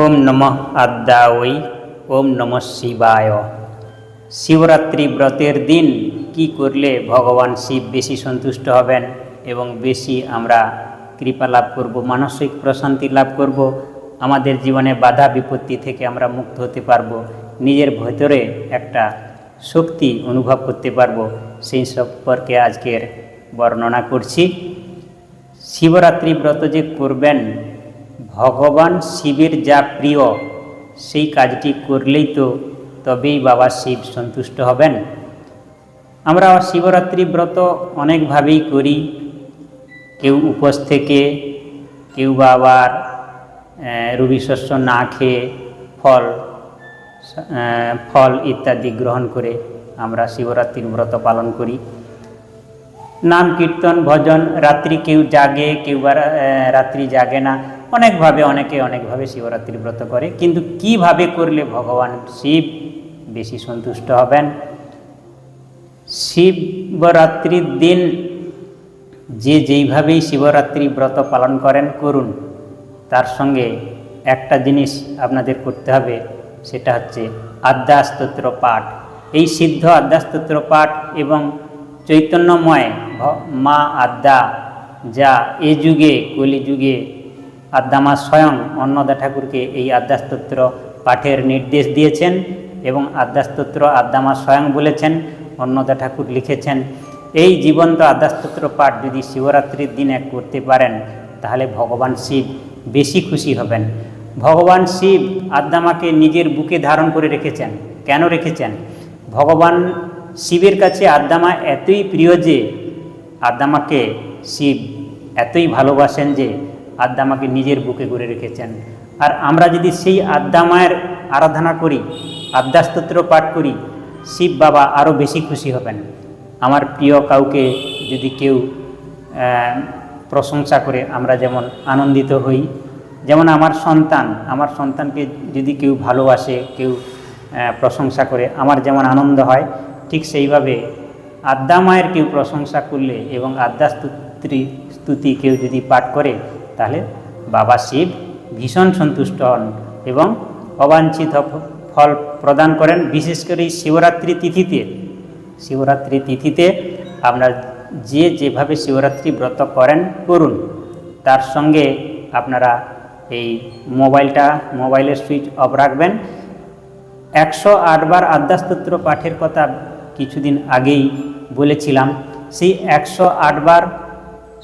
ওম নমঃ আদ্যাওই ওম নমঃ শিবায়। শিবরাত্রি ব্রতের দিন কি করলে ভগবান শিব বেশি সন্তুষ্ট হবেন এবং বেশি আমরা কৃপা লাভ করব, মানসিক প্রশান্তি লাভ করব, আমাদের জীবনে বাধা বিপত্তি থেকে আমরা মুক্ত হতে পারব, নিজের ভেতরে একটা শক্তি অনুভব করতে পারব, সেই সম্পর্কে আজকের বর্ণনা করছি। শিবরাত্রি ব্রত যে করবেন ভগবান শিবের যা প্রিয় সেই কাজটি করলেই তো তবেই বাবা শিব সন্তুষ্ট হবেন। আমরা শিবরাত্রি ব্রত অনেকভাবেই করি। কেউ উপোস থেকে কেউ বা আবার আহ, রবি শস্য না খেয়ে ফল ফল ইত্যাদি গ্রহণ করে আমরা শিবরাত্রির ব্রত পালন করি। নাম কীর্তন ভজন রাত্রি কেউ জাগে কেউ রাত্রি জাগে না। অনেকভাবে, অনেকে অনেকভাবে শিবরাত্রি ব্রত করে। কিন্তু কীভাবে করলে ভগবান শিব বেশি সন্তুষ্ট হবেন? শিবরাত্রির দিন যে যেইভাবেই শিবরাত্রি ব্রত পালন করেন, করুন। তার সঙ্গে একটা জিনিস আপনাদের করতে হবে, সেটা হচ্ছে আদ্যাস্তোত্র পাঠ। এই সিদ্ধ আদ্যাস্তোত্র পাঠ এবং চৈতন্যময় মা আদ্যা, যা এ যুগে কলি আদ্যামা স্বয়ং অন্নদা ঠাকুরকে এই আদ্যাস্তোত্র পাঠের নির্দেশ দিয়েছেন এবং আদ্যাস্তোত্র আদ্যামা স্বয়ং বলেছেন, অন্নদা ঠাকুর লিখেছেন, এই জীবন্ত আদ্যাস্তোত্র পাঠ যদি শিবরাত্রির দিনে করতে পারেন, তাহলে ভগবান শিব বেশি খুশি হবেন। ভগবান শিব আদ্যামাকে নিজের বুকে ধারণ করে রেখেছেন। কেন রেখেছেন? ভগবান শিবের কাছে আদ্যামা এতই প্রিয় যে আদ্যামাকে শিব এতই ভালোবাসেন যে আদ্যামাকে নিজের বুকে করে রেখেছেন। আর আমরা যদি সেই আদ্যামায়ের আরাধনা করি আদ্যাস্তোত্র পাঠ করি, শিব বাবা আরও বেশি খুশি হবেন। আমার প্রিয় কাউকে যদি কেউ প্রশংসা করে আমরা যেমন আনন্দিত হই, যেমন আমার সন্তান, আমার সন্তানকে যদি কেউ ভালোবাসে, কেউ প্রশংসা করে, আমার যেমন আনন্দ হয়, ঠিক সেইভাবে আদ্যা মায়ের কেউ প্রশংসা করলে এবং আদ্যা স্তুতি স্তুতি কেউ যদি পাঠ করে তাহলে বাবা শিব ভীষণ সন্তুষ্ট হন এবং অবাঞ্ছিত ফল প্রদান করেন। বিশেষ করে শিবরাত্রি তিথিতে। শিবরাত্রি তিথিতে আপনার যে যেভাবে শিবরাত্রি ব্রত করেন, করুন। তার সঙ্গে আপনারা এই মোবাইলটা, মোবাইলের সুইচ অফ রাখবেন। একশো আটবার আদ্যাস্তোত্র পাঠের কথা কিছুদিন আগেই বলেছিলাম, সেই একশো আটবার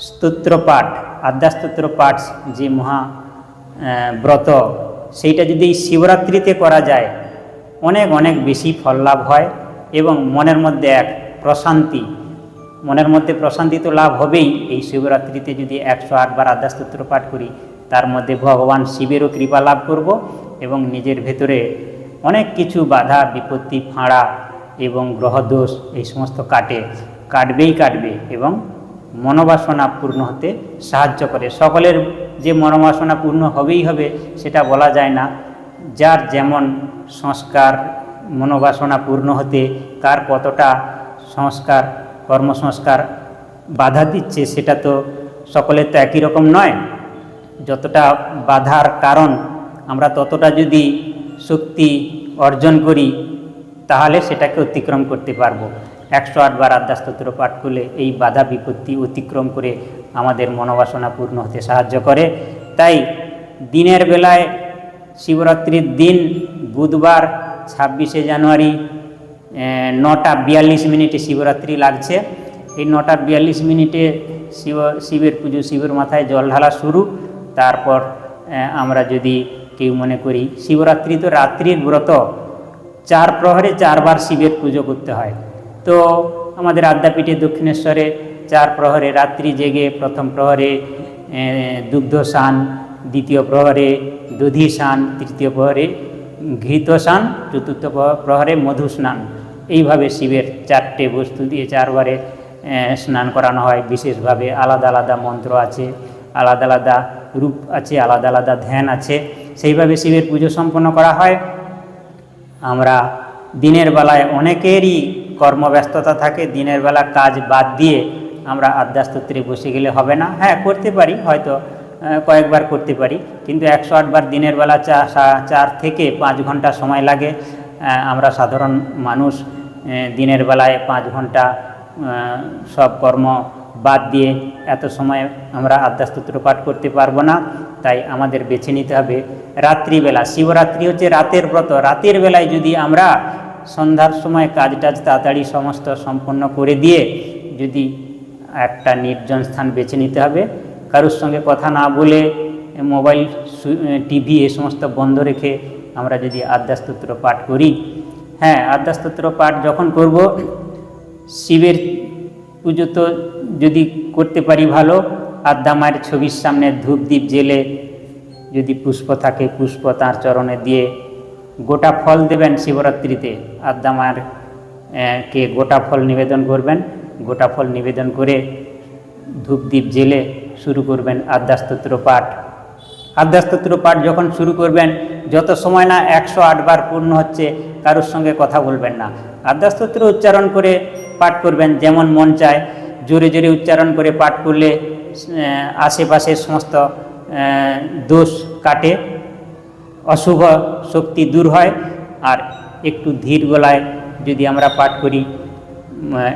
স্তোত্র পাঠ আদ্যাস্তোত্র পাঠ যে মহা ব্রত, সেইটা যদি শিবরাত্রিতে করা যায়, অনেক অনেক বেশি ফল লাভ হয় এবং মনের মধ্যে এক প্রশান্তি, মনের মধ্যে প্রশান্তি তো লাভ হবেই। এই শিবরাত্রিতে যদি একশো আটবার আদ্যাস্তোত্র পাঠ করি, তার মধ্যে ভগবান শিবেরও কৃপা লাভ করব এবং নিজের ভেতরে অনেক কিছু বাধা, বিপত্তি, ফাঁড়া এবং গ্রহদোষ এই সমস্ত কাটে, কাটবেই কাটবে এবং মনোবাসনা পূর্ণ হতে সাহায্য করে। সকলের যে মনোবাসনা পূর্ণ হবেই হবে, সেটা বলা যায় না। যার যেমন সংস্কার মনোবাসনা পূর্ণ হতে কার কতটা সংস্কার, কর্মসংস্কার বাধা দিচ্ছে, সেটা তো সকলের তো একই রকম নয়। যতটা বাধার কারণ আমরা ততটা যদি শক্তি অর্জন করি, তাহলে সেটাকে অতিক্রম করতে পারব। একশো আটবার আদ্যাস্তোত্র পাঠ করলে এই বাধা বিপত্তি অতিক্রম করে আমাদের মনোবাসনা পূর্ণ হতে সাহায্য করে। তাই দিনের বেলায় শিবরাত্রির দিন বুধবার ছাব্বিশে জানুয়ারি নটা বিয়াল্লিশ মিনিটে শিবরাত্রি লাগছে। এই নটা বিয়াল্লিশ মিনিটে শিব, শিবের পুজো, শিবের মাথায় জল ঢালা শুরু। তারপর আমরা যদি কেউ মনে করি, শিবরাত্রি তো রাত্রির ব্রত, চার প্রহরে চারবার শিবের পুজো করতে হয়। তো আমাদের আদ্যাপীঠে দক্ষিণেশ্বরে চার প্রহরে, রাত্রি জেগে প্রথম প্রহরে দুগ্ধ স্নান, দ্বিতীয় প্রহরে দধি স্নান, তৃতীয় প্রহরে ঘৃত স্নান, চতুর্থ প্রহ- প্রহরে মধু স্নান। এইভাবে শিবের চারটে বস্তু দিয়ে চারবারে স্নান করানো হয়। বিশেষভাবে আলাদা আলাদা মন্ত্র আছে, আলাদা আলাদা রূপ আছে, আলাদা আলাদা ধ্যান আছে। সেইভাবে শিবের পুজো সম্পন্ন করা হয়। আমরা দিনের বেলায় অনেকেরই কর্মব্যস্ততা থাকে, দিনের বেলা কাজ বাদ দিয়ে আমরা আদ্যাস্তোত্রে বসে গেলে হবে না। হ্যাঁ করতে পারি, হয়তো কয়েকবার করতে পারি। কিন্তু একশো আটবার দিনের বেলা চার থেকে পাঁচ ঘণ্টা সময় লাগে। আমরা সাধারণ মানুষ দিনের বেলায় পাঁচ ঘণ্টা সব কর্ম বাদ দিয়ে এত সময় আমরা আদ্যাস্তোত্র পাঠ করতে পারব না। তাই আমাদের বেছে নিতে হবে রাত্রিবেলা। শিবরাত্রি হচ্ছে রাতের ব্রত। রাতের বেলায় যদি আমরা সন্ধ্যার সময় কাজ টাজ তাড়াতাড়ি সমস্ত সম্পন্ন করে দিয়ে যদি একটা নির্জন স্থান বেছে নিতে হবে, কারোর সঙ্গে কথা না বলে মোবাইল টিভি এ সমস্ত বন্ধ রেখে আমরা যদি আদ্যাস্তোত্র পাঠ করি হ্যাঁ আদ্যাস্তোত্র পাঠ যখন করব, শিবের পুজো তো যদি করতে পারি ভালো, আদ্যা মায়ের ছবির সামনে ধূপ দ্বীপ জেলে যদি পুষ্প থাকে, পুষ্প তাঁর চরণে দিয়ে গোটা ফল দেবেন শিবরাত্রিতে। আদ্যা মায়ের কে গোটা ফল নিবেদন করবেন, গোটা ফল নিবেদন করে ধূপ দ্বীপ জেলে শুরু করবেন আদ্যাস্তোত্র পাঠ। আদ্যাস্তোত্র পাঠ যখন শুরু করবেন, যত সময় না একশো আটবার পূর্ণ হচ্ছে, কারোর সঙ্গে কথা বলবেন না। আদ্যাস্তোত্র উচ্চারণ করে পাঠ করবেন যেমন মন চায়, জোরে জোরে উচ্চারণ করে পাঠ করলে আশেপাশের সমস্ত দোষ কাটে। অশুভ শক্তি দূর হয় আর একটু ধীর গলায় যদি আমরা পাঠ করি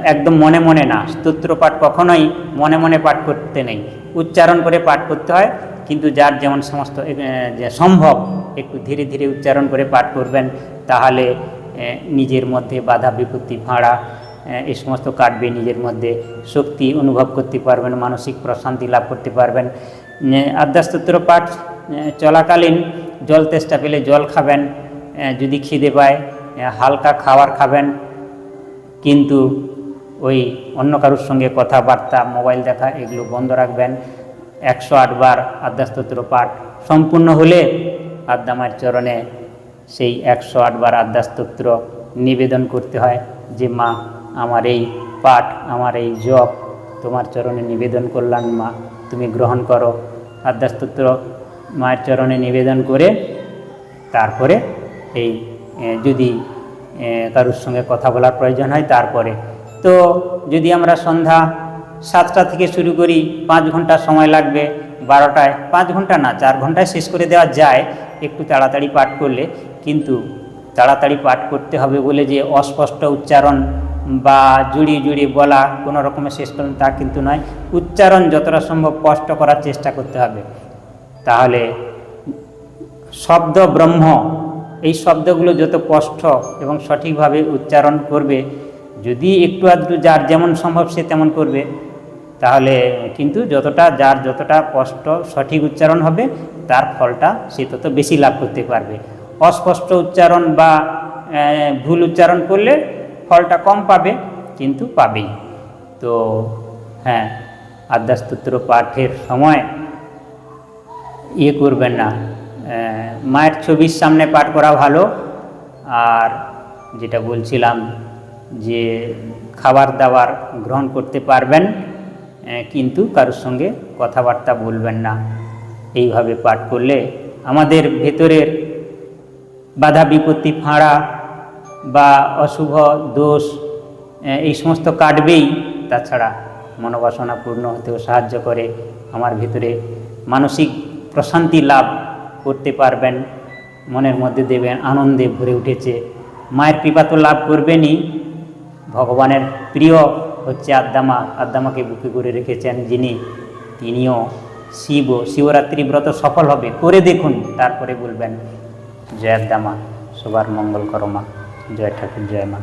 একদম মনে মনে না স্তোত্র পাঠ কখনোই মনে মনে পাঠ করতে নেই। উচ্চারণ করে পাঠ করতে হয় কিন্তু যার যেমন সমস্ত সম্ভব একটু ধীরে ধীরে উচ্চারণ করে পাঠ করবেন তাহলে নিজের মধ্যে বাধা বিপত্তি ভাঁড়া এ, সমস্ত কাটবে নিজের মধ্যে। শক্তি অনুভব করতে পারবেন মানসিক প্রশান্তি লাভ করতে পারবেন। উম, আদ্যাস্তোত্র পাঠ চলাকালীন জল তেষ্টা পেলে জল খাবেন যদি খিদে পায় হালকা খাবার খাবেন। কিন্তু ওই অন্য কারোর সঙ্গে কথাবার্তা, মোবাইল দেখা, এগুলো বন্ধ রাখবেন। একশো আটবার আদ্যাস্তোত্র পাঠ সম্পূর্ণ হলে আদ্যামায়ের চরণে সেই একশো আটবার আদ্যাস্তোত্র নিবেদন করতে হয় যে, মা, আমার এই পাঠ, আমার এই জপ তোমার চরণে নিবেদন করলাম, মা, তুমি গ্রহণ করো। আদ্যাস্তোত্র মায়ের চরণে নিবেদন করে তারপরে এই যদি কারুর সঙ্গে কথা বলার প্রয়োজন হয় তারপরে। তো যদি আমরা সন্ধ্যা সাতটা থেকে শুরু করি, পাঁচ ঘণ্টা সময় লাগবে বারোটায়। পাঁচ ঘণ্টা না, চার ঘন্টায় শেষ করে দেওয়া যায় একটু তাড়াতাড়ি পাঠ করলে। কিন্তু তাড়াতাড়ি পাঠ করতে হবে বলে যে অস্পষ্ট উচ্চারণ বা জুড়িয়ে জুড়িয়ে বলা কোনো রকমের শেষ করুন তা কিন্তু নয়। উচ্চারণ যতটা সম্ভব স্পষ্ট করার চেষ্টা করতে হবে। তাহলে শব্দ ব্রহ্ম এই শব্দগুলো যত স্পষ্ট এবং সঠিকভাবে উচ্চারণ করবে, যদি একটু আধটু যার যেমন সম্ভব সে তেমন করবে, তাহলে কিন্তু যতটা যার যতটা স্পষ্ট সঠিক উচ্চারণ হবে, তার ফলটা সে তত বেশি লাভ করতে পারবে। অস্পষ্ট উচ্চারণ বা ভুল উচ্চারণ করলে ফলটা কম পাবে, কিন্তু পাবেই। তো হ্যাঁ আদ্যাস্তোত্র পাঠের সময় ইয়ে করবেন না। মায়ের ছবির সামনে পাঠ করা ভালো। আর যেটা বলছিলাম যে খাবার দাবার গ্রহণ করতে পারবেন কিন্তু কারোর সঙ্গে কথাবার্তা বলবেন না। এইভাবে পাঠ করলে আমাদের ভেতরের বাধা বিপত্তি, ফাঁড়া বা অশুভ দোষ এই সমস্ত কাটবেই। তাছাড়া মনোবাসনা পূর্ণ হতেও সাহায্য করে। আমার ভিতরে মানসিক প্রশান্তি লাভ করতে পারবেন, মনের মধ্যে দেবেন আনন্দে ভরে উঠেছে। মায়ের কৃপা তো লাভ করবেনই। ভগবানের প্রিয় হচ্ছে আদ্দামা। আদ্দামাকে বুকে করে রেখেছেন যিনি। তিনিও শিব, শিবরাত্রি ব্রত সফল হবে। করে দেখুন, তারপরে বলবেন, জয় আদ্দামা সবার মঙ্গল করমা জয় ঠাকুর, জয় মা।